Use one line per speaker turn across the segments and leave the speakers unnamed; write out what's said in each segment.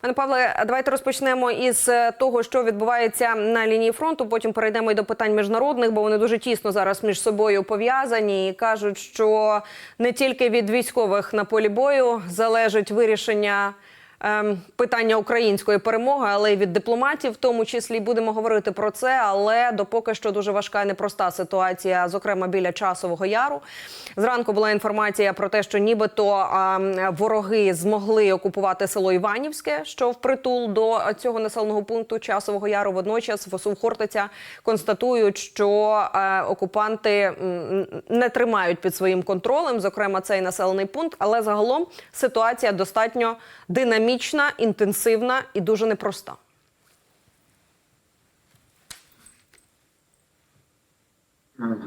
Пане Павле, давайте розпочнемо із е, того, що відбувається на лінії фронту. Потім перейдемо і до питань міжнародних, бо вони дуже тісно зараз між собою пов'язані і кажуть, що не тільки від військових на полі бою залежить вирішення. Ем, Питання української перемоги, але й від дипломатів, в тому числі будемо говорити про це. Але допоки що дуже важка і непроста ситуація, зокрема біля часового яру. Зранку була інформація про те, що нібито ем, вороги змогли окупувати село Іванівське, що впритул до цього населеного пункту часового яру. Водночас ВСУ Хортиця констатують, що е, окупанти не тримають під своїм контролем, зокрема цей населений пункт. Але загалом ситуація достатньо динамічна, інтенсивна і дуже непроста.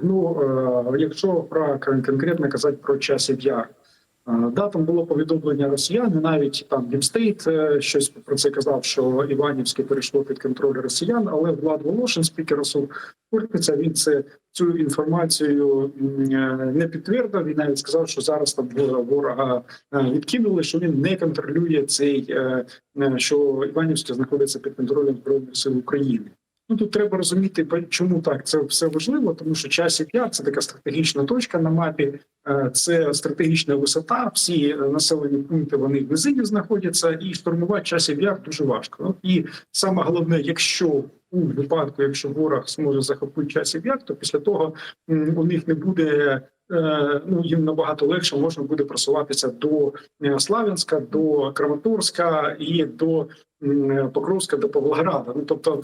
Ну, е, якщо про конкретно казати про часів яр, е, да, там було повідомлення росіян, і навіть там Дімстейт щось про це казав, що Іванівське перейшло під контроль росіян, але Влад Волошин, спікер Хортиця, він це цю інформацію е, не підтвердив. Він навіть сказав, що зараз там ворога- е, відкинули, що він не контролює цей, е, е, що Іванівське знаходиться під контролем збройних сил України. Ну тут треба розуміти, чому так це все важливо, тому що часів яр це така стратегічна точка на мапі, е, це стратегічна висота. Всі е, населені пункти вони в низині знаходяться, і штурмувати часів яр дуже важко. Ну, і саме головне, якщо у випадку, якщо ворог зможе захопити часів яр, то після того у них не буде. е, Ну їм набагато легше можна буде просуватися до Славянська, до Краматорська і до Покровська, до Павлограда. Ну тобто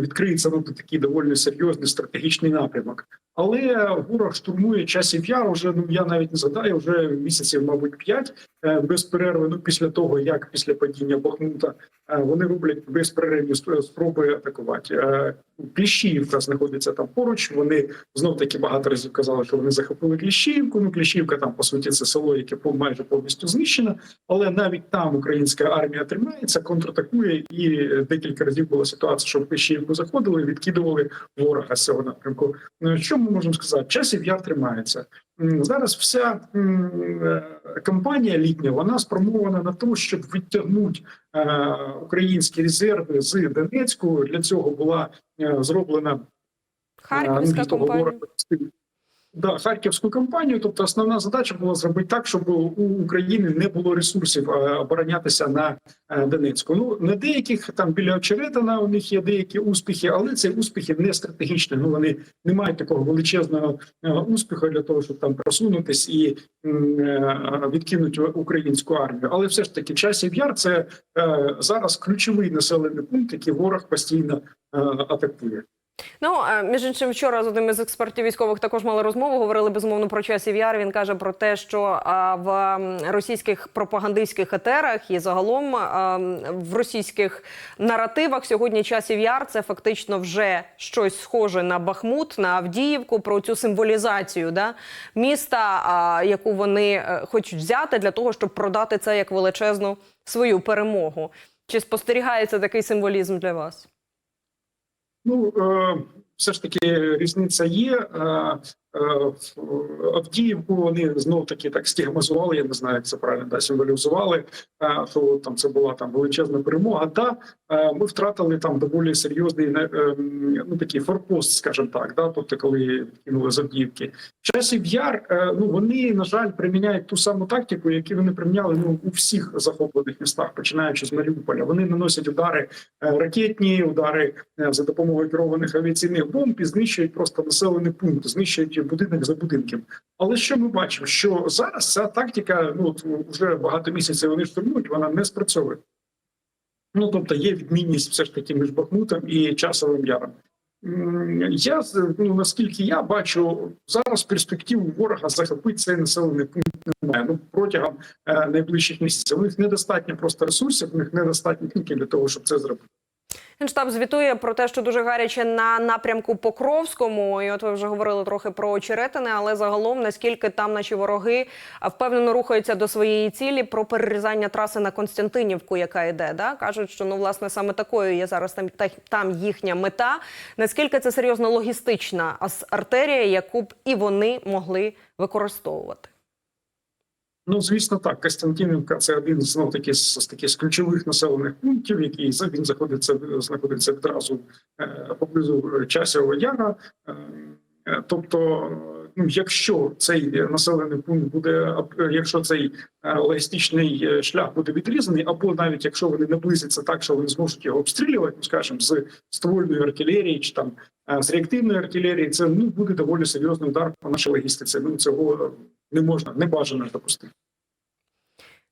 відкриється ну, такий доволі серйозний стратегічний напрямок. Але ворог штурмує часів яр вже ну я навіть не згадаю, вже місяців, мабуть, п'ять без перерви. Ну після того як після падіння Бахмута е, вони роблять безперервні сп- спроби атакувати. Е, Кліщіївка знаходиться там поруч. Вони знов таки багато разів казали, що вони захопили Кліщіївку. Ну Кліщіївка там по суті це село, яке пов- майже повністю знищено. Але навіть там українська армія тримається, контратакує, і е, декілька разів була ситуація, що в Кліщіївку заходили, відкидували ворога з цього напрямку. Ну, Що ми можемо сказати? Часів яр тримається. Зараз вся е, кампанія літня вона спрямована на те, щоб відтягнути е, українські резерви з Донецьку. Для цього була е, зроблена
Харківська компанія.
Да, харківську кампанію. Тобто, основна задача була зробити так, щоб у України не було ресурсів е, оборонятися на е, Донецьку. Ну на деяких там біля Очеретина у них є деякі успіхи, але ці успіхи не стратегічні. Ну вони не мають такого величезного е, успіху для того, щоб там просунутись і відкинути українську армію. Але все ж таки часів яр це зараз ключовий населений пункт, який ворог постійно атакує.
Ну між іншим, вчора з одним із експертів військових також мали розмову. Говорили безумовно про часів яр. Він каже про те, що в російських пропагандистських етерах і загалом в російських наративах сьогодні часів яр це фактично вже щось схоже на Бахмут, на Авдіївку, про цю символізацію да, міста, яку вони е, хочуть взяти для того, щоб продати це як величезну свою перемогу. Чи спостерігається такий символізм для вас?
Ну е, все ж таки різниця є. Е, Авдіївку вони знов таки так стігмазували. Я не знаю, як це правильно да, символізували. е, Що там це була там величезна перемога. Та е, ми втратили там доволі серйозний ну такий форпост, скажімо так. Да, тобто, коли кинули з Авдіївки. Часів яр. Ну вони на жаль приміняють ту саму тактику, яку вони приміняли ну у всіх захоплених містах, починаючи з Маріуполя. Вони наносять удари ракетні, удари за допомогою керованих авіаційних бомб і знищують просто населений пункт, знищують будинок за будинком. Але що ми бачимо? Що зараз ця тактика, ну от вже багато місяців вони штурмують, вона не спрацьовує. Ну тобто є відмінність все ж таки між Бахмутом і часовим яром. Я ну наскільки я бачу зараз перспектив ворога захопити цей населений пункт немає. Ну протягом е, найближчих місяців у них недостатньо просто ресурсів, у них недостатньо тільки для того, щоб це зробити.
Генштаб звітує про те, що дуже гаряче на напрямку Покровському. І от ви вже говорили трохи про очеретини, але загалом наскільки там наші вороги впевнено рухаються до своєї цілі про перерізання траси на Константинівку, яка йде. Да? кажуть, що ну власне саме такою є зараз там там їхня мета. Наскільки це серйозно логістична артерія, яку б і вони могли використовувати?
Ну, звісно, так. Костянтинівка це один з ну, таки, з, таких з ключових населених пунктів, який він знаходиться, знаходиться відразу е, поблизу часового яра. Е, е, тобто, ну, якщо цей населений пункт буде, якщо цей е, логістичний е, шлях буде відрізаний, або навіть якщо вони наблизяться так, що вони зможуть його обстрілювати, ну, скажімо, з ствольної артилерії чи там е, з реактивної артилерії, це ну буде доволі серйозний удар по нашій логістиці. Ну цього не можна, не бажано допустити.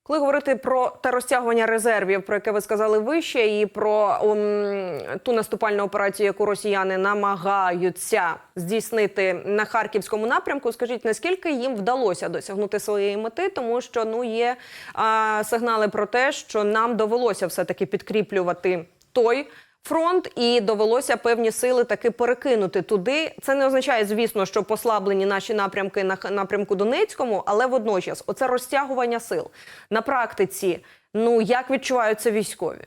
Коли говорити про те розтягування резервів, про яке ви сказали вище, і про м, ту наступальну операцію, яку росіяни намагаються здійснити на харківському напрямку, скажіть, наскільки їм вдалося досягнути своєї мети, тому що ну є а, сигнали про те, що нам довелося все таки підкріплювати той. Фронт і довелося певні сили таки перекинути туди. Це не означає, звісно, що послаблені наші напрямки на напрямку Донецькому, але водночас оце розтягування сил на практиці. Ну як відчуваються військові?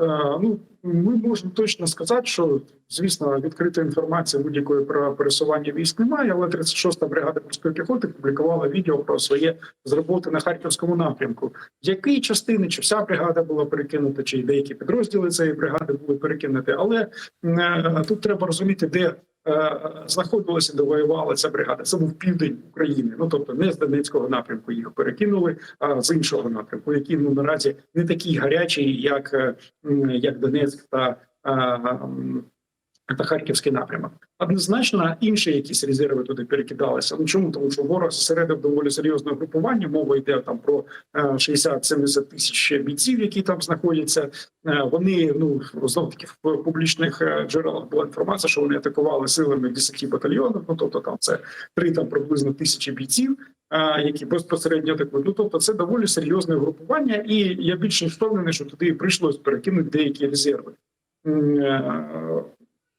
Е, Ну, ми можемо точно сказати, що звісно відкритої інформації будь-якої про пересування військ немає, але 36-та бригада морської піхоти публікувала відео про своє з на харківському напрямку. Які частини чи вся бригада була перекинута, чи деякі підрозділи цієї бригади були перекинуті. Але е, тут треба розуміти, де знаходилася, де воювала ця бригада. Це був південь України. Ну тобто не з Донецького напрямку їх перекинули, а з іншого напрямку, який ну наразі не такий гарячий, як, е, як Донецьк та, м, та Харківський напрямок. Однозначно, інші якісь резерви туди перекидалися. Ну чому тому, що ворог зосередив доволі серйозне групування. Мова йде там про е, 60-70 тисяч бійців, які там знаходяться. Е, Вони ну знов таки в публічних е, джерелах була інформація, що вони атакували силами 10 батальйонів. Ну тобто там це три там приблизно тисячі бійців. е, Які безпосередньо атакують. Ну тобто це доволі серйозне групування, і я більш впевнений, що туди прийшлось перекинути деякі резерви.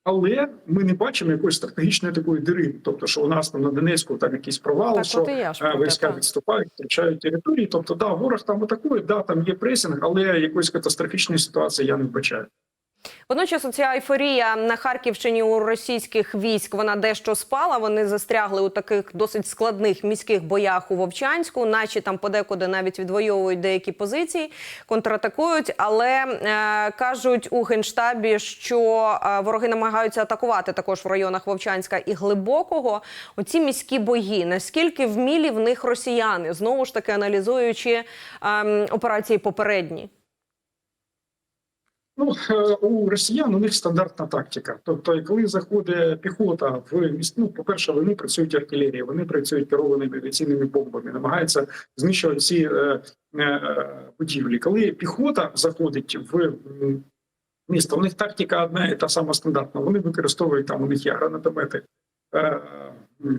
Але ми не бачимо якоїсь стратегічної такої дири, тобто, що у нас там на Донецьку там якісь провали,
Так,
що е, війська
так.
відступають, втрачають території. Тобто, да, ворог там атакує, да, там є пресинг, але якоїсь катастрофічної ситуації я не вбачаю.
Водночас ця ейфорія на Харківщині у російських військ вона дещо спала. Вони застрягли у таких досить складних міських боях у Вовчанську, наче там подекуди навіть відвоюють деякі позиції, контратакують. Але е, кажуть у генштабі, що е, вороги намагаються атакувати також в районах Вовчанська і Глибокого. Оці міські бої. Наскільки вмілі в них росіяни, знову ж таки аналізуючи ем, операції попередні.
Ну е, у росіян у них стандартна тактика. Тобто, коли заходить піхота в міст, ну, по перше, вони працюють артилерією, вони працюють керованими авіаційними бомбами, намагаються знищувати ці е, е, будівлі. Коли піхота заходить в місто, у них тактика одна і та сама стандартна. Вони використовують там. У них є гранатомети. Е,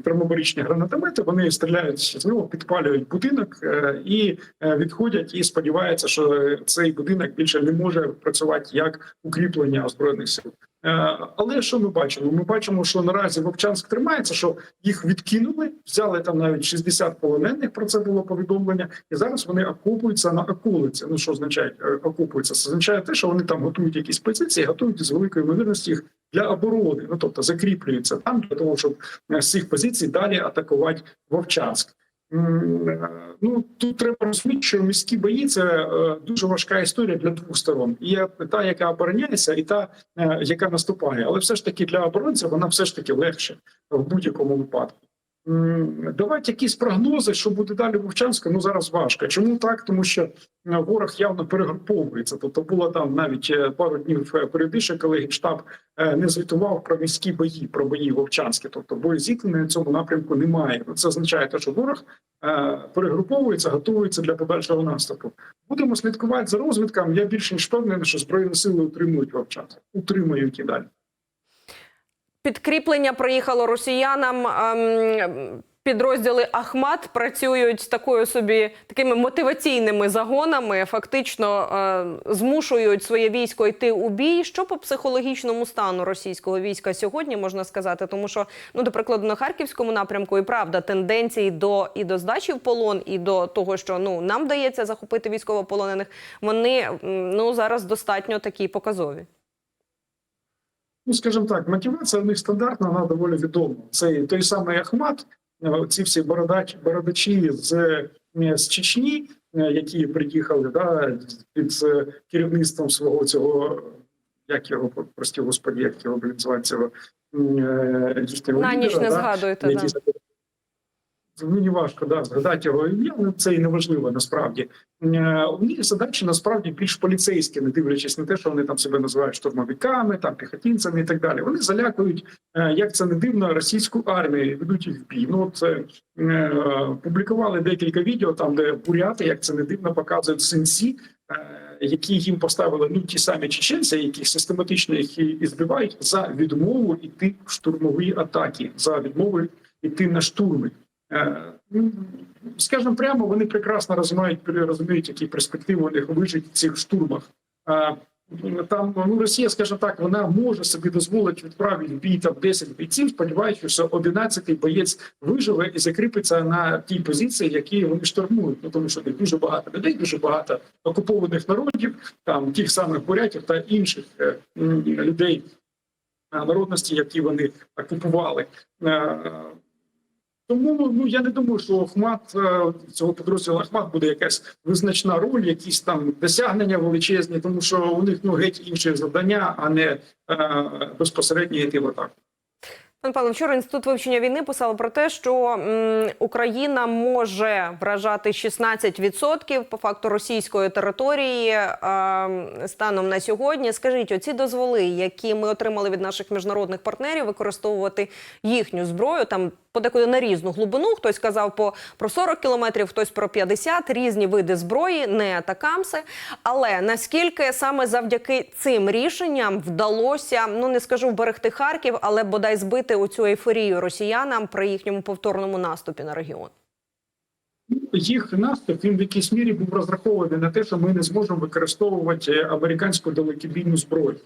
Термобаричні гранатомети, вони стріляють з нього, підпалюють будинок е, і е, відходять і сподіваються, що цей будинок більше не може працювати як укріплення озброєних сил. Е, Але що ми бачимо? Ми бачимо, що наразі Вовчанськ тримається, що їх відкинули, взяли там навіть 60 полонених. Про це було повідомлення, і зараз вони окупуються на околиці. Ну що означає окупуються? Це означає те, що вони там готують якісь позиції, готують з великою ймовірністю їх для оборони. Ну тобто закріплюються там для того, щоб з цих позицій далі атакувати Вовчанськ. Е, Ну тут треба розуміти, що міські бої це е, дуже важка історія для двох сторон. Є та, яка обороняється, і та, е, яка наступає. Але все ж таки для оборонця вона все ж таки легше в будь-якому випадку. Давати якісь прогнози, що буде далі в Вовчанську, ну зараз важко. Чому так? Тому що е, ворог явно перегруповується. Тобто було там навіть е, пару днів е, передише, коли генштаб не звітував про міські бої, про бої вовчанські. Тобто боєзіткнення на цьому напрямку немає. Це означає, те, що ворог перегруповується, готується для подальшого наступу. Будемо слідкувати за розвідком. Я більше ніж впевнений, що збройні сили утримують вовчанськ, утримують і далі.
Підкріплення приїхало росіянам. ем, Підрозділи Ахмат працюють такою собі такими мотиваційними загонами, фактично е, змушують своє військо йти у бій. Що по психологічному стану російського війська сьогодні можна сказати? Тому що, ну, до прикладу, на харківському напрямку і правда тенденції до і до здачі в полон, і до того, що ну нам вдається захопити військовополонених, вони ну зараз достатньо такі показові.
Ну, скажімо так, мотивація в них стандартна, вона доволі відома. Це той самий Ахмат, е, ці всі бородач, бородачі з, е, з Чечні, е, які приїхали да, під е, керівництвом свого цього, як його прості господі, як його блін, звати цього е, їхнього
На ніч
лідера,
не
да,
згадуєте. Да.
Мені важко да, згадати його ім'я, це і неважливо насправді. Е, У них задачі насправді більш поліцейські, не дивлячись на те, що вони там себе називають штурмовиками, там піхотинцями і так далі. Вони залякують, е, як це не дивно, російську армію ведуть їх в бій. Ну от е, е, публікували декілька відео, там де буряти, як це не дивно, показують синці. Які їм поставили ну ті самі чеченці, яких систематично їх і збивають за відмову йти в штурмові атаки, за відмову йти на штурми. Е, Скажімо прямо, вони прекрасно розуміють, розуміють, які перспективи у них вижить в цих штурмах. Е, Там ну Росія, скажімо так, вона може собі дозволити відправити в бій там 10 бійців, сподіваючись, що 11-й боєць виживе і закріпиться на тій позиції, які вони штурмують. Ну тому що тут дуже багато людей, дуже багато окупованих народів, там тих самих бурятів та інших е, людей е, народності, які вони окупували. Е, тому ну я не думаю, що Ахмат е, цього підрозділу Ахмат буде якась визначна роль, якісь там досягнення величезні, тому що у них ну геть інші завдання, а не е, безпосередньо йти в атаку.
Пан Павло, вчора інститут вивчення війни писав про те, що м, Україна може вражати 16% по факту російської території е, станом на сьогодні. Скажіть, оці дозволи, які ми отримали від наших міжнародних партнерів, використовувати їхню зброю там подекуди на різну глибину. Хтось сказав по про 40 кілометрів, хтось про 50, різні види зброї, не атакамси. Але наскільки саме завдяки цим рішенням вдалося, ну не скажу вберегти Харків, але бодай збити оцю ейфорію росіянам при їхньому повторному наступі на регіон.
Їх наступ він в якійсь мірі був розрахований на те, що ми не зможемо використовувати американську далекобійну зброю.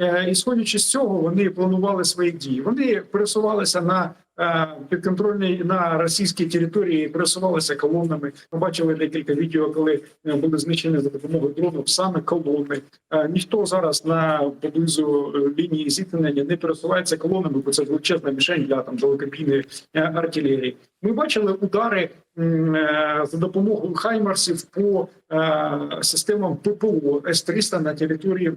Е, І сходячи з цього, вони планували свої дії. Вони пересувалися на е, підконтрольній на російській території, пересувалися колонами. Ми бачили декілька відео, коли е, були знищені за допомогою дронів саме колони. Ніхто зараз на поблизу лінії зіткнення не пересувається колонами, бо це величезна мішень для там далекобійної артилерії. Ми бачили удари за допомогою хаймарсів по системам ППО С-300 на території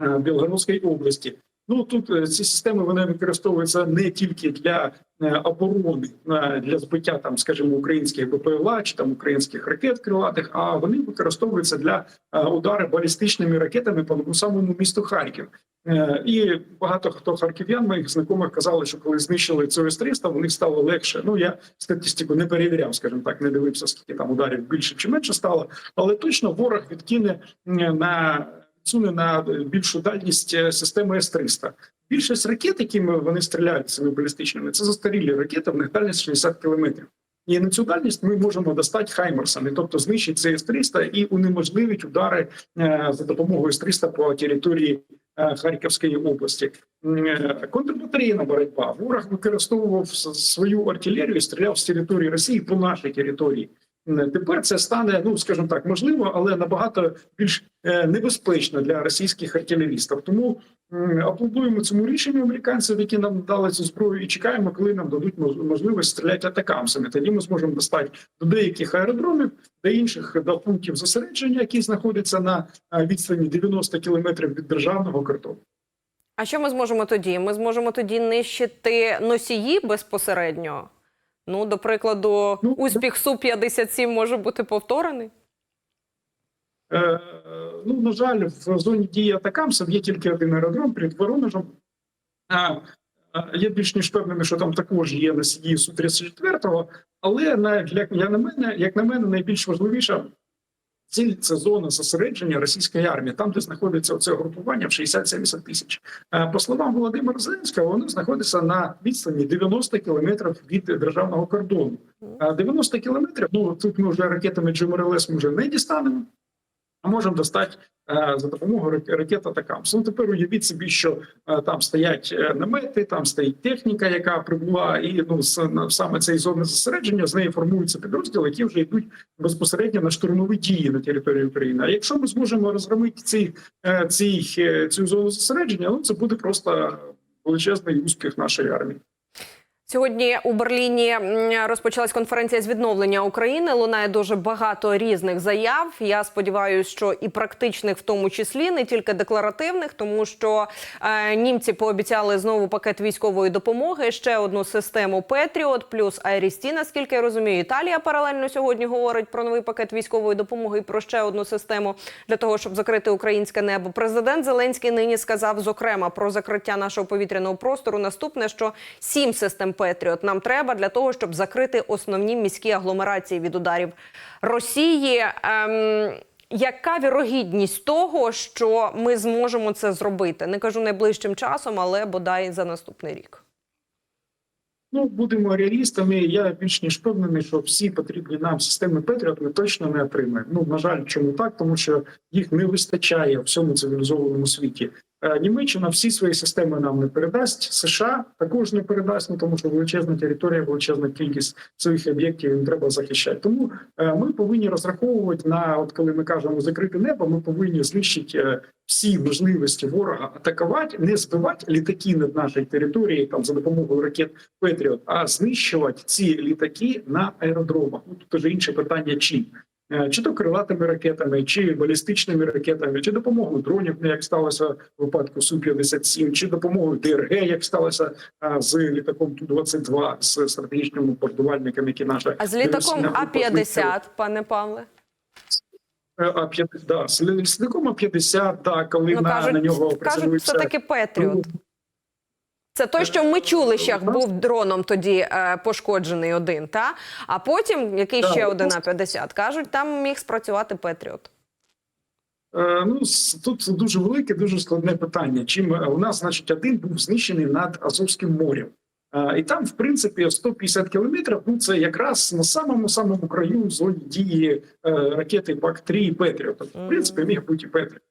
Білгородської області. Ну тут е, ці системи вони використовуються не тільки для е, оборони е, для збиття там, скажімо, українських БПЛА чи там українських ракет крилатих, а вони використовуються для е, удару балістичними ракетами по самому місту Харків. Е, І багато хто харків'ян моїх знайомих казали, що коли знищили цю С-300, в них стало легше. Ну я статистику не перевіряв, скажімо так, не дивився, скільки там ударів більше чи менше стало, але точно ворог відкине на відсуне на більшу дальність е, системи С-300. Більшість ракет, якими вони стріляють цими балістичними, це застарілі ракети, в них дальність 60 кілометрів. І на цю дальність ми можемо достати хаймерсами, тобто знищити цей С-300 і унеможливить удари е, за допомогою С-300 по території е, Харківської області. Е, Контрбатарейна боротьба. Ворог використовував свою артилерію, і стріляв з території Росії по нашій території. М, Тепер це стане, ну скажімо так, можливо, але набагато більш е, небезпечно для російських артилерістів. Тому аплодуємо цьому рішенню американців, які нам дали цю зброю, і чекаємо, коли нам дадуть мож- можливість стріляти атакамсами. Тоді ми зможемо достати до деяких аеродромів, до інших до пунктів зосередження, які знаходяться на е, відстані 90 кілометрів від державного кордону.
А що ми зможемо тоді? Ми зможемо тоді нищити носії безпосередньо. Ну, до прикладу,
Ну,
успіх су 57 може бути повторений.
Е, ну, на жаль, в зоні дії атакамсів є тільки один аеродром під Воронежем. А, я більш ніж впевнений, що там також є носії су 34 але на, як, я, на мене, як на мене, найбільш важливіша ціль це зона зосередження російської армії, там, де знаходиться оце групування в 60-70 тисяч. Е, По словам Володимира Зеленського, вони знаходяться на відстані 90 кілометрів від державного кордону. Е, 90 кілометрів. Ну тут ми вже ракетами GMRLS ми вже не дістанемо. Можемо достати е, за допомогою рак- ракет Атакамс. Ну тепер уявіть собі, що е, там стоять е, намети, там стоїть техніка, яка прибула, і ну саме цієї зони зосередження з неї формуються підрозділи, які вже йдуть безпосередньо на штурмові дії на території України. А якщо ми зможемо розгромити ці, ці, цю зону зосередження, ну це буде просто величезний успіх нашої армії.
Сьогодні у Берліні розпочалась конференція з відновлення України. Лунає дуже багато різних заяв. Я сподіваюся, що і практичних, в тому числі, не тільки декларативних, тому що е, німці пообіцяли знову пакет військової допомоги, ще одну систему Петріот, плюс Айрісті, наскільки я розумію. Італія паралельно сьогодні говорить про новий пакет військової допомоги і про ще одну систему для того, щоб закрити українське небо. Президент Зеленський нині сказав зокрема про закриття нашого повітряного простору. Наступне, що сім систем Петріот нам треба для того, щоб закрити основні міські агломерації від ударів Росії. Ем, яка вірогідність того, що ми зможемо це зробити? Не кажу найближчим часом, але бодай за наступний рік.
Ну, будемо реалістами. Я більш ніж впевнений, що всі потрібні нам системи Петріот ми точно не отримаємо. Ну на жаль, чому так? Тому що їх не вистачає в всьому цивілізованому світі. Е, Німеччина всі свої системи нам не передасть. США також не передасть, ну тому що величезна територія, величезна кількість своїх об'єктів їм треба захищати. Тому е, ми повинні розраховувати на от коли ми кажемо закрити небо, ми повинні знищити е, всі можливості ворога атакувати, не збивати літаки над нашою територією там за допомогою ракет Петріот, а знищувати ці літаки на аеродромах. Ну тут вже інше питання, чим. Е, Чи то крилатими ракетами, чи балістичними ракетами, чи допомогою дронів, ну, як сталося в випадку су 57 чи допомогою ДРГ, як сталося з літаком Ту 22 з стратегічними бомбардувальниками, які наша
А з літаком А-50, пане Павле?
Е, А-50, да, з літаком А-50, да, коли
Ну
на,
кажуть,
на нього
кажуть, це таки Петріот. Це той, що в Мичулищах був дроном тоді е, пошкоджений один, та а потім який ще один А-50. Кажуть, там міг спрацювати Петріот.
Е, Ну тут дуже велике, дуже складне питання. Чим е, у нас, значить, один був знищений над Азовським морем. Е, І там, в принципі, 150 кілометрів. Ну це якраз на самому самому краю зоні дії е, ракети ПАК-3 і Петріот. Тобто, В принципі, міг бути і Петріот.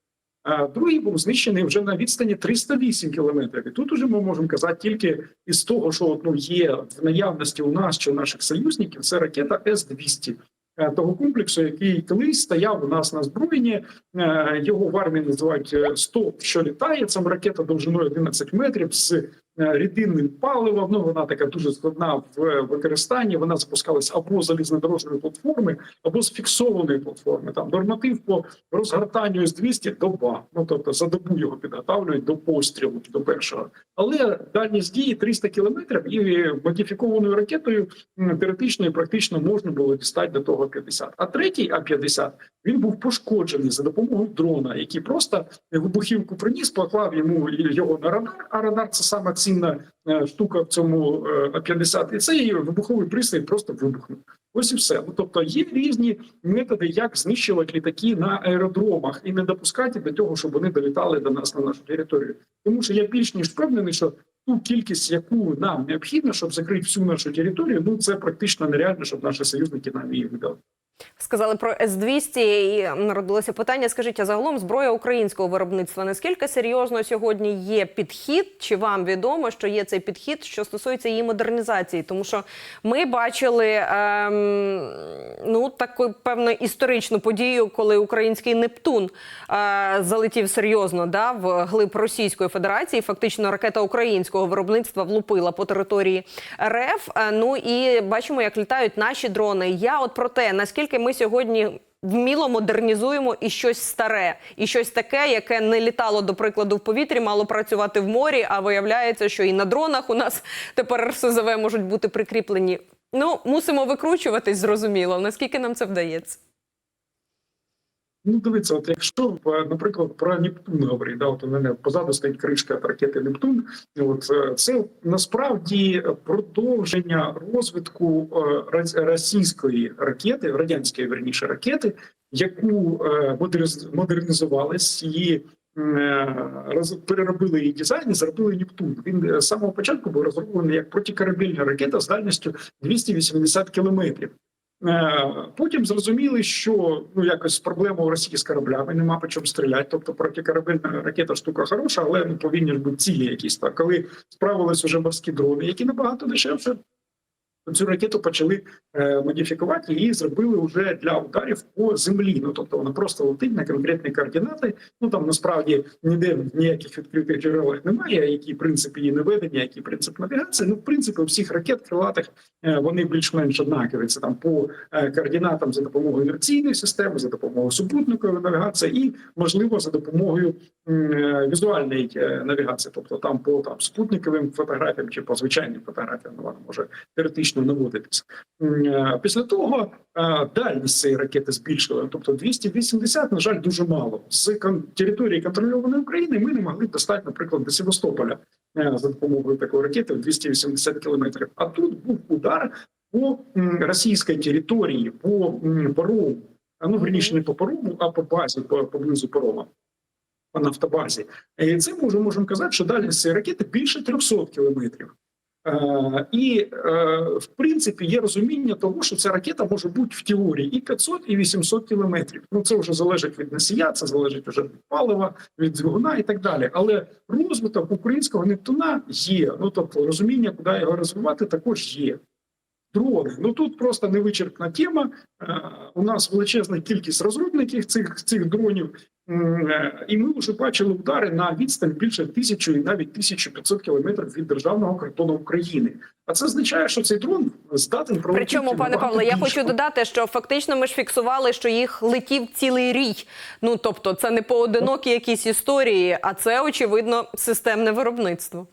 Другий був знищений вже на відстані 308 кілометрів. І тут уже ми можемо казати тільки із того, що ну, є в наявності у нас чи у наших союзників, це ракета С-200 е, того комплексу, який колись стояв у нас на озброєнні. Е, Його в армії називають е, «Стоп, що літає. Це ракета довжиною 11 метрів з рідинним паливом. Ну вона така дуже складна в використанні. Вона запускалась або з залізнодорожної платформи, або з фіксованої платформи. Там норматив по розгортанню з 200 доба. Ну тобто за добу його підготавлюють до пострілу до першого. Але дальність дії 300 кілометрів і модифікованою ракетою теоретично і практично можна було дістати до того 50. А третій А-50 він був пошкоджений за допомогою дрона, який просто вибухівку приніс, поклав йому його на радар. А радар це саме цінна е, штука в цьому е, А-50. І цей вибуховий пристрій просто вибухнув. Ось і все. Ну тобто є різні методи, як знищувати літаки на аеродромах і не допускати до того, щоб вони долітали до нас на нашу територію. Тому що я більш ніж впевнений, що ту кількість, яку нам необхідно, щоб закрити всю нашу територію, ну це практично нереально, щоб наші союзники нам її видали.
Сказали про С-200 і народилося питання. Скажіть, а загалом зброя українського виробництва наскільки серйозно сьогодні є підхід? Чи вам відомо, що є цей підхід, що стосується її модернізації? Тому що ми бачили ем, ну таку певну історичну подію, коли український Нептун е, залетів серйозно да, в глиб Російської Федерації. Фактично ракета українського виробництва влупила по території РФ. Е, Ну і бачимо, як літають наші дрони. Я от про те, наскільки ми сьогодні. Вміло модернізуємо і щось старе, і щось таке, яке не літало до прикладу в повітрі, мало працювати в морі. А виявляється, що і на дронах у нас тепер РСЗВ можуть бути прикріплені. Ну мусимо викручуватись, зрозуміло. Наскільки нам це вдається?
Ну, дивіться, от якщо е, наприклад про Нептун говорить, да, от у мене позаду стоїть кришка ракети Нептун. От е, це насправді продовження розвитку е, російської ракети, радянської верніше ракети, яку модерниз- її. Переробили її дизайн зробили Нептун. Він з самого початку був розроблений як протикорабельна ракета з дальністю 280 кілометрів. Е, Потім зрозуміли, що ну якось проблема у Росії з кораблями нема по чому стріляти. Тобто протикорабельна ракета штука хороша, але ну, повинні ж бути цілі якісь так. Коли справились уже морські дрони, які набагато дешевше. Цю ракету почали е, модифікувати і зробили вже для ударів по землі. Ну тобто вона просто летить на конкретні координати. Ну там насправді ніде ніяких відкритих джерелах немає. Які принцип її наведення, який принцип навігації. Ну в принципі, у всіх ракет крилатих е, вони більш-менш однакові. Це там по е, координатам за допомогою інерційної системи, за допомогою супутникової навігації і можливо за допомогою е, візуальної е, навігації, тобто там по там спутниковим фотографіям чи по звичайним фотографіям вона може теоретично наводитися. М, е, Після того е, дальність цієї ракети збільшили. Тобто 280, на жаль, дуже мало. З території контрольованої України ми не могли достати, наприклад, до Севастополя е, за допомогою такої ракети в 280 кілометрів. А тут був удар по російській території, по парому. Ну верніше не по парому, а по базі, по поблизу парома. По нафтобазі. І це ми вже можемо казати, що дальність цієї ракети більше 300 кілометрів. Е, і е, в принципі є розуміння того, що ця ракета може бути в теорії і 500, і 800 кілометрів. Ну це вже залежить від носія, це залежить вже від палива, від двигуна і так далі. Але розвиток українського Нептуна є. Ну тобто розуміння, куди його розвивати, також є. Дрони. Ну тут просто невичерпна тема. Е, У нас величезна кількість розробників цих цих дронів, і ми вже бачили удари на відстань більше тисячі і навіть 1500 кілометрів від державного кордону України. А це означає, що цей дрон здатен про
Причому, пане Павло, я хочу додати, що фактично ми ж фіксували, що їх летів цілий рій. Ну тобто, це не поодинокі якісь історії, а це очевидно системне виробництво.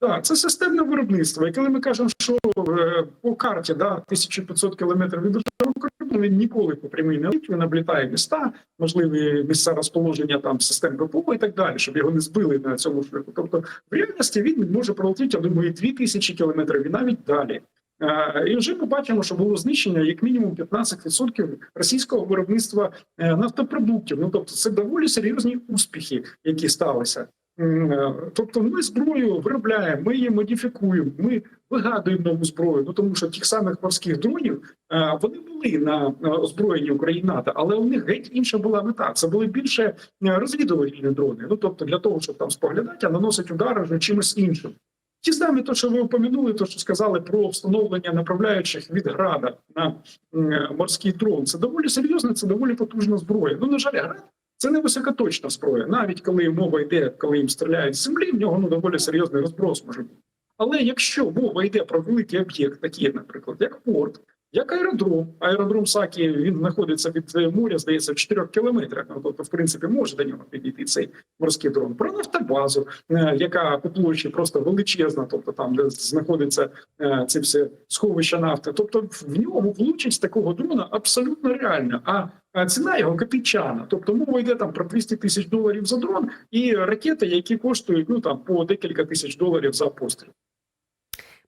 Так, це системне виробництво. І коли ми кажемо, що е, по карті да, 1500 кілометрів від кордону, він ніколи по прямій не летить, він облітає міста, можливі місця розположення там систем ППО і так далі, щоб його не збили на цьому шляху. Тобто, в реальності він може пролетіти, я думаю, 2000 кілометрів і навіть далі. Е, І вже ми бачимо, що було знищення як мінімум 15% російського виробництва е, нафтопродуктів. Ну тобто, це доволі серйозні успіхи, які сталися. Е, Тобто ми зброю виробляємо, ми її модифікуємо, ми вигадуємо нову зброю. Ну тому що тих самих морських дронів е, вони були на озброєнні України НАТО, але у них геть інша була мета. Це були більше е, розвідувальні дрони. Ну тобто для того, щоб там споглядати, а наносити удари вже чимось іншим. Ті самі, то, що ви упомянули, то що сказали про встановлення направляючих від града на морський дрон. Це доволі серйозно, це доволі потужна зброя. Ну на жаль, град це не високоточна зброя. Навіть коли мова йде, коли їм стріляють з землі, в нього ну доволі серйозний розброс може бути. Але якщо мова йде про великий об'єкт, такий, наприклад, як порт, як аеродром, аеродром Сакі він знаходиться від е, моря, здається, в 4 кілометрах. Ну, тобто, в принципі, може до нього підійти цей морський дрон. Про нафтобазу, е, яка по площі просто величезна, тобто там, де знаходиться е, це все сховище нафти. Тобто, в нього влучить з такого дрона абсолютно реально. А а ціна його копійчана. Тобто мова йде там про 200 тисяч доларів за дрон і ракети, які коштують ну там по декілька тисяч доларів за постріл.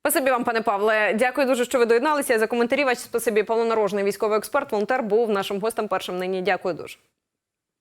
Спасибі вам, пане Павле. Дякую дуже, що ви доєдналися за коментарі. Ваші спасибі, Павло Нарожний, військовий експерт, волонтер, був нашим гостем першим нині. Дякую дуже.